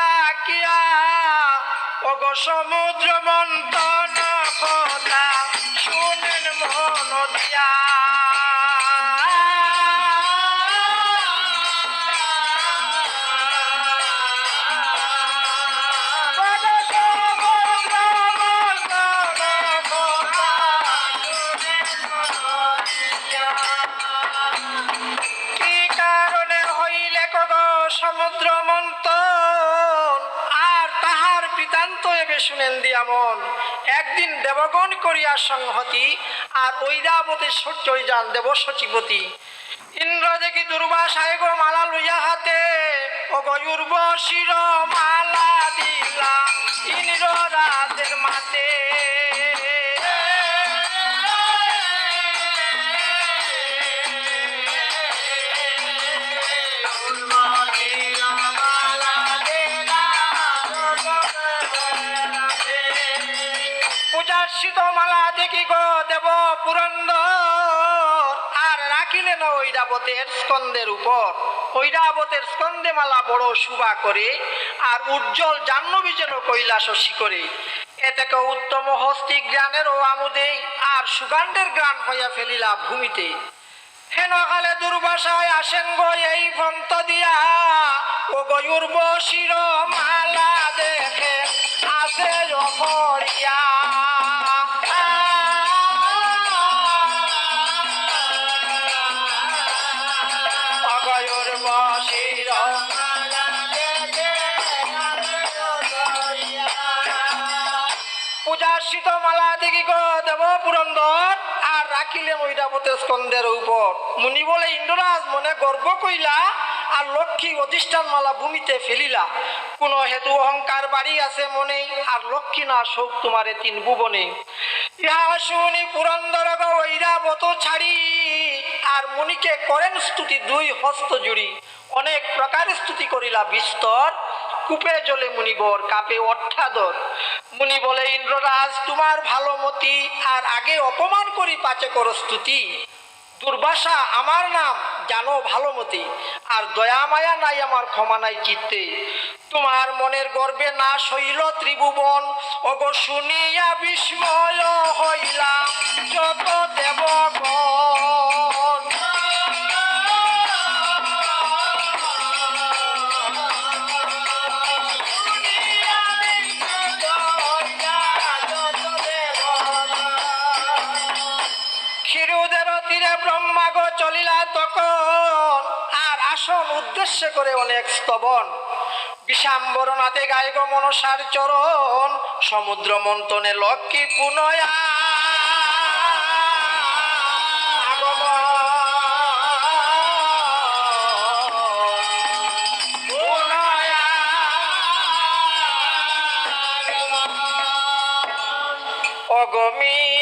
রাখিয়া ওগো সমুদ্র মন্থন কথা শুনেন মন দিয়া। সমুদ্র মন্থন আর তাহার পিতান্ত এবে শুনেন দিয়া মন। একদিন দেবগণ করিয়া সংহতি, আর ঐরাবতী সত্যই যান দেব সচিবতী ইন্দ্র দেখি দুর্বাসায় গো মালা লইয়া হাতে, ও গয়ুর্ব শির মালা দিলা ইন্দ্র রাজের মাতে। শীতমালা দেখি গো দেব আর রাখিলেন ঐরাবতের স্কন্দের উপর। স্কন্দে মালা বড় শুভা করে, আর উজ্জ্বল জাহ্নবী যেন উত্তম হস্তি জ্ঞানের ও আর সুগান্ডের গ্রাণ হইয়া ফেলিলা ভূমিতে। হেনকালে দুর্বাসায় আসেন গো এই গ্রন্থ দিয়া। ও গয়ুর বসির মালা দেখে আসে শীতমালা দেখি গো দেব পুরন্দর। আর রাখিলে মৈরাবতের স্কন্দের উপর। মুনি বলে, ইন্দ্ররাজ, মনে গর্ব কইলা, আর লক্ষ্মী অধিষ্ঠান মালা ভূমিতে ফেলিলা। কোন হেতু অহংকার বাড়ি আছে মনে, আর লক্ষ্মী না শোক তোমারে তিন ভুবনে। ইহা শুনি পুরন্দর ঐরাবত ছাড়ি। আর মুনিকে করেন স্তুতি দুই হস্ত জুড়ি। অনেক প্রকার স্তুতি করিলা বিস্তর। কূপে জলে মুনিবর কাপে অর্থাদর। মুনি বলে, ইন্দ্ররাজ, তোমার ভালো মতি আর আগে অপমান করি পাচে করো স্তুতি। দুর্বাসা আমার নাম, জানো ভালো মতি, আর দয়া মায়া নাই আমার, ক্ষমা নাই চিত্তে। তোমার মনের গর্বে না শৈল ত্রিভুবন অগ শুনিয়া বিস্ময় হইলা যত দেবগণ। উদ্দেশ্য করে অনেক স্তবন। বিষাম্বরণাতে গায়গ মনসার চরণ সমুদ্র মন্থনে লক্ষ্মী পুনয়া অগমিলিয়া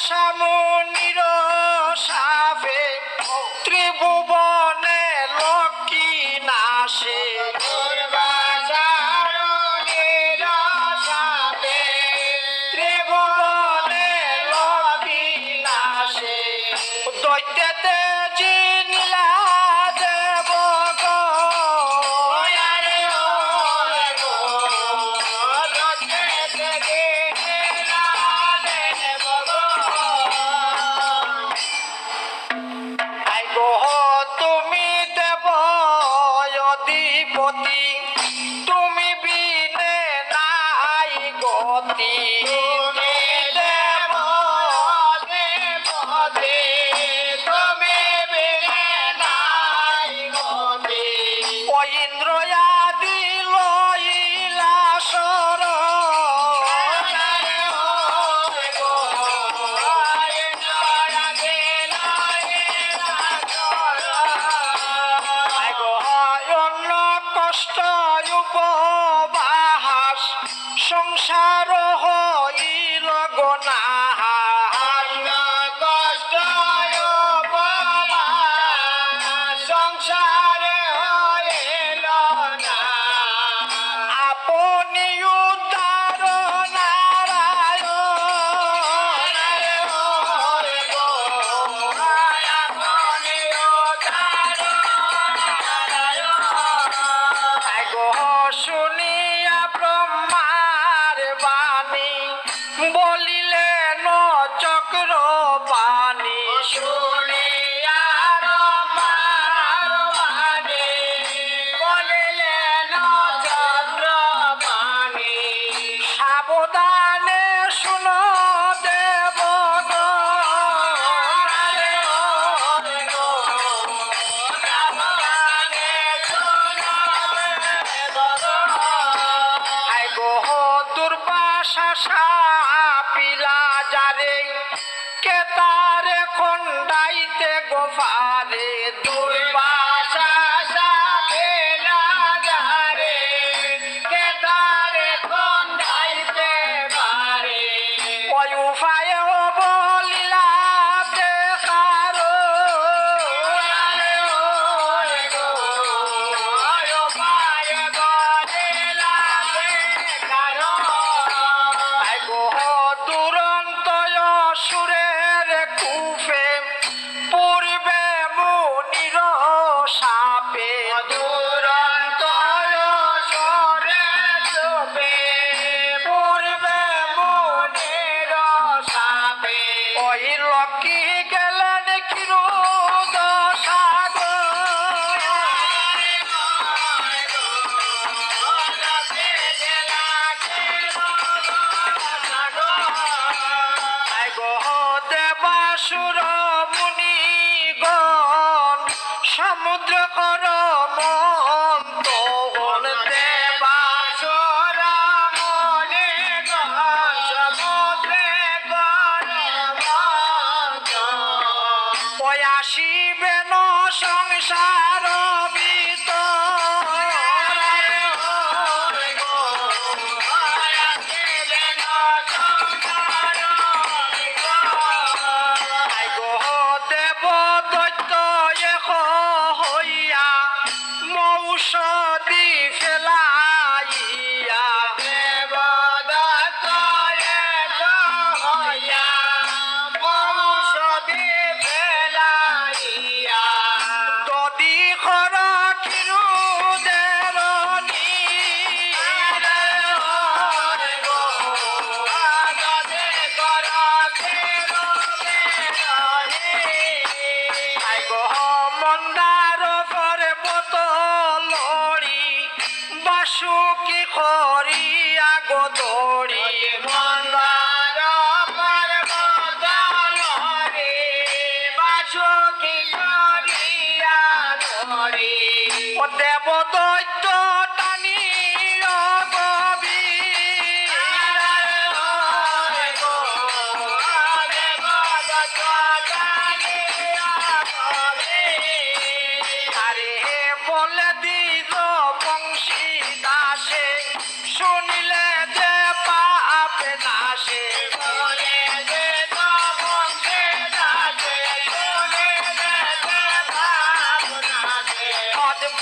দুর্বাসা গো শুনি পায় ক্ষুদ্র কর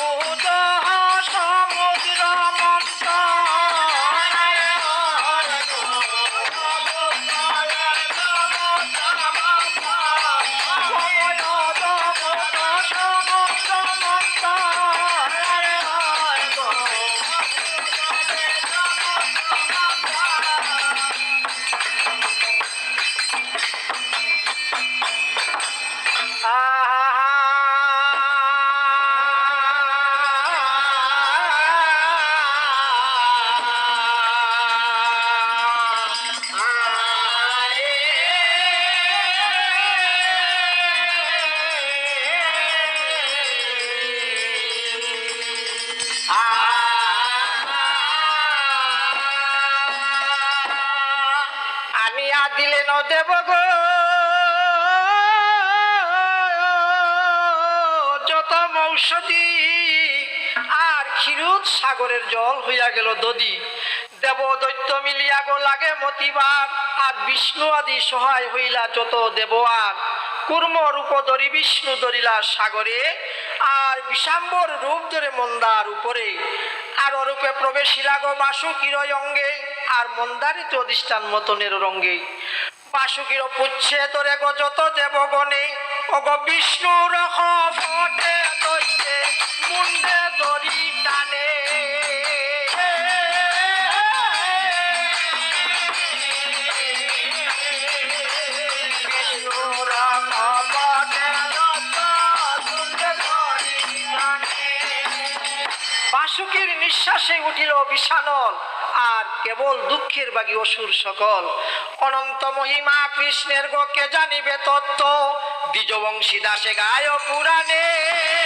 Oh, no. কেন দেব গো? যত মৌষধি আর ক্ষীরুদ সাগরের জল হইয়া গেল দদি দেব দৈত্য মিলিয়া গো লাগে মতিবার, আর বিষ্ণু আদি সহায় হইলা যত দেব আর কুর্ম রূপ দরি বিষ্ণু দরিলা সাগরে, আর বিষাম্বর রূপ ধরে মন্দার উপরে। আর রূপে প্রবেশিলা গো বাসু কিরয় অঙ্গে, আর মন্দারিত অধিষ্ঠান মতনের রঙ্গে। পাশুকির পুচ্ছে তোরে গো যত দেবগণে। অগ বিষ্ণুর বিষ্ণু দৈতে মুন্ডে দরি টানে। বাসুকির নিঃশ্বাসে উঠিল বিশানল কেবল দুঃখের বাগি অসুর সকল। অনন্ত মহিমা কৃষ্ণের গোকে জানিবে তত্ত্ব। দ্বিজবংশী দাসে গায় পুরাণে।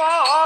Oh.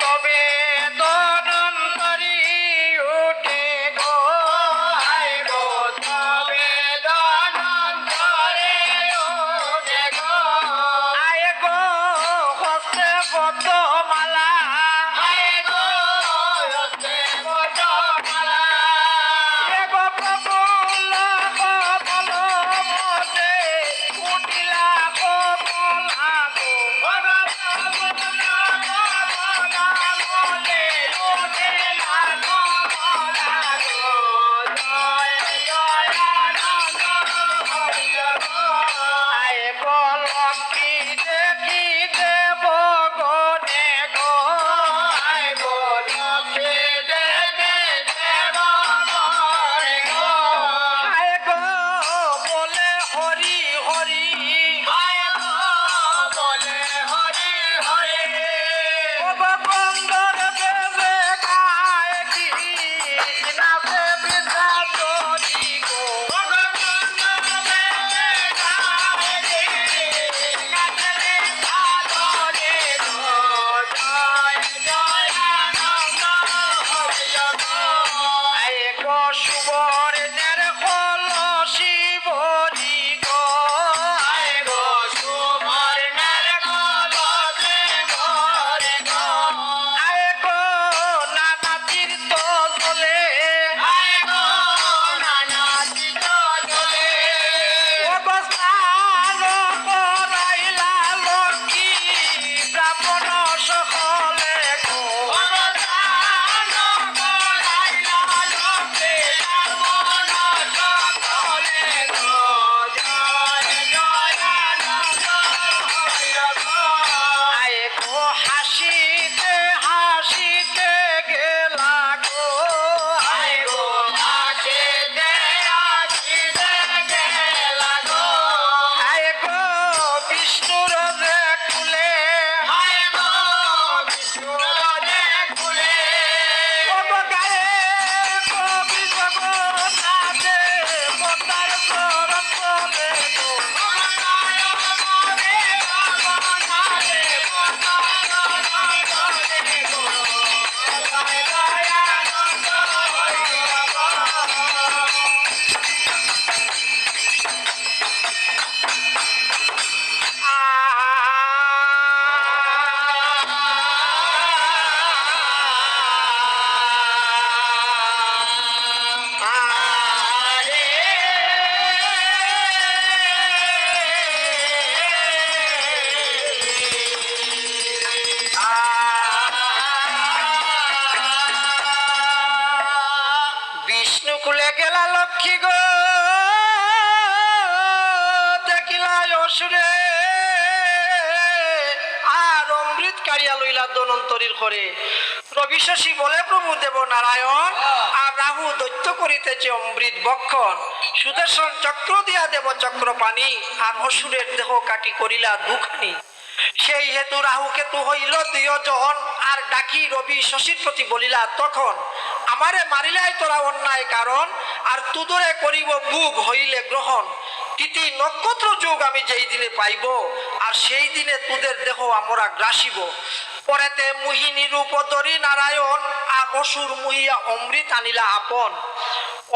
তবে করিতেছে অমৃত বক্ষণ। সুদর্শন চক্র দিয়া দেব চক্র পানি, আর অসুরের দেহ কাটি করিলা দুখানি। সেই হেতু রাহু কেতু হইল দুইজন আর ডাকি রবি শশীর প্রতি বলিলা, তখন আমারে মারিলাই তোরা অন্যায় কারণ, আর তুদরে করিব বুক হইলে গ্রহণ। তিথি নক্ষত্র যুগ আমি যেই দিনে পাইব, আর সেই দিনে তোদের দেহ আমরা গ্রাসিব। পরেতে মুহিনী রূপ ধরি নারায়ণ, আর অসুর মুহিয়া অমৃত আনিলা আপন।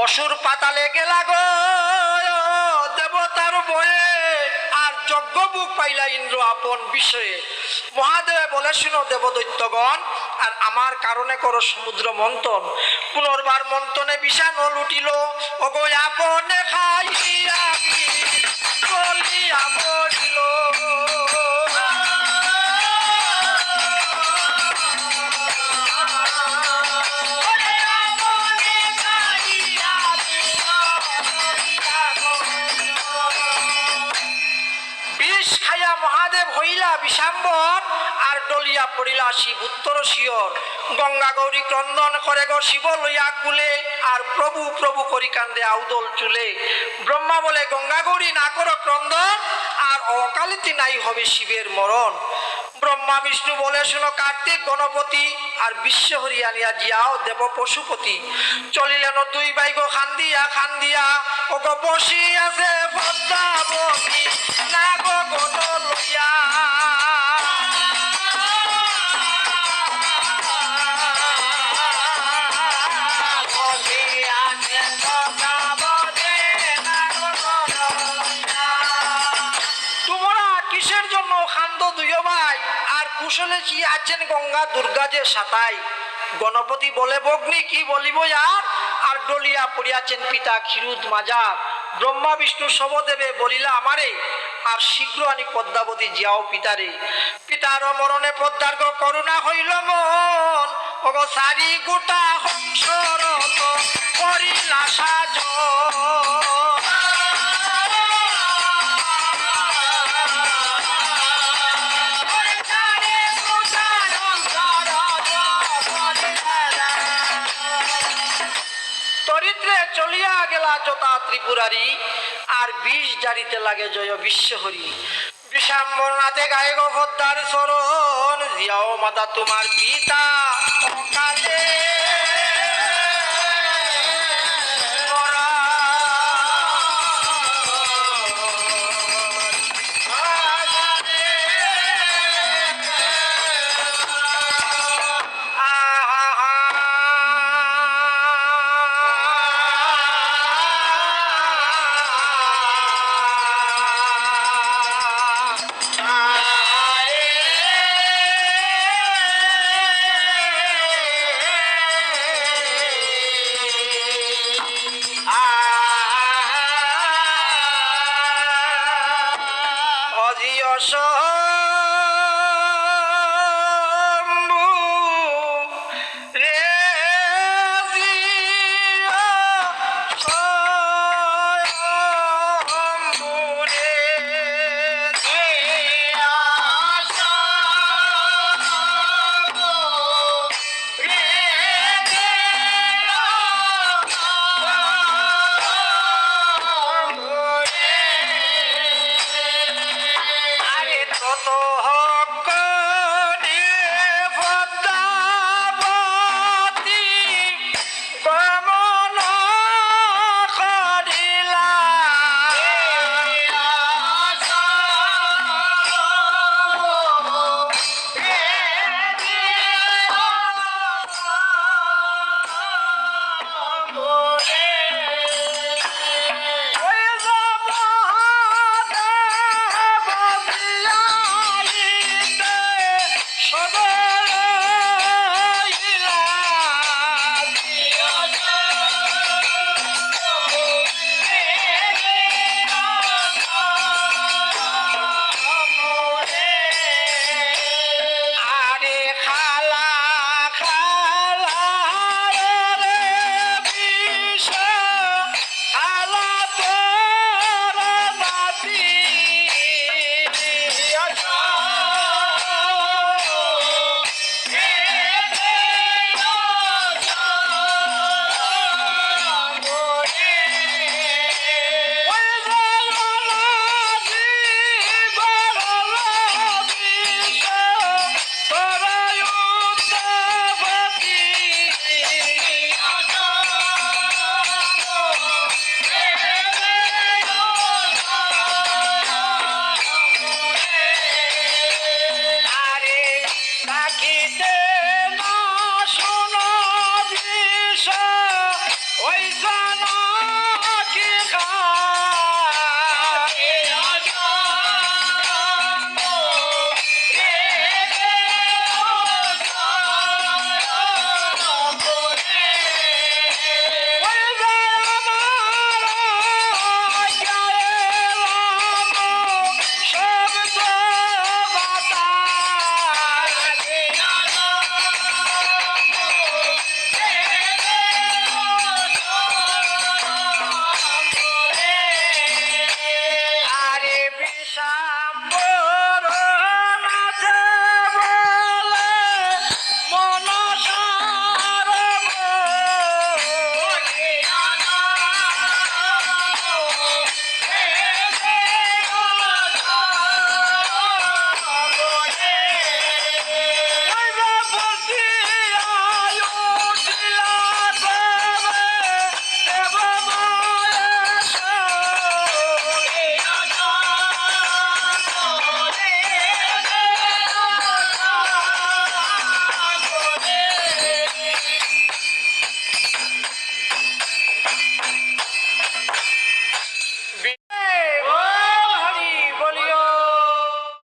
অসুর পাতালে গেলা গো, দেবতার বয়ে, আর যজ্ঞ বুক পাইলা ইন্দ্র আপন বিষয়ে। মহাদেব বলে, শুনো দেবদৈত্যগণ, আর আমার কারণে করো সমুদ্র মন্থন। পুনর্বার মন্থনে বিষাণ লুটিল, ওগো আপনে খাইয়া বলিয়া পড়িল মহাদেব হইলা বিষাম্বর, আর ডলিয়া পড়িলা শিব উত্তর শিয়র। গঙ্গা গৌরী ক্রন্দন করে গো শিব লইয়া কুলে, আর প্রভু প্রভু করি কান্দে আউদল চুলে। ব্রহ্মা বলে, গঙ্গা গৌরী না করো ক্রন্দন, আর অকালিতে নাই হবে শিবের মরণ। ব্রহ্মা বিষ্ণু বলে, শোনো কার্তিক, গণপতি আর বিশ্ব হরিয়ানিয়া জিয়াও দেব পশুপতি। চলিলেন দুই বাইগ খান্দিয়া খান্দিয়া ও গো বসি আছে না গো গণ লইয়া কুশলে কি আছেন গঙ্গা দুর্গা যে সাতাই? গণপতি বলে বগ্নি, কি বলিব আর আর ডলিয়া পড়িয়াছেন পিতা ক্ষীরুদ মাজার। ব্রহ্মা, বিষ্ণু সমদেবে বলিলা আমারে, আর শীঘ্র আনি পদ্মাবতী জিয়াও পিতারে। পিতার মরণে পদ্মার করুণা হইল মন। ওগো সারি গোটা হংসরত করিলা সাজন। যথা ত্রিপুরারি আর বিষ জারিতে লাগে জয় বিশ্বহরি। বিশাম্বরনাথে গায়ে গদার চরণ, জিয়াও মাতা তোমার পিতা কালে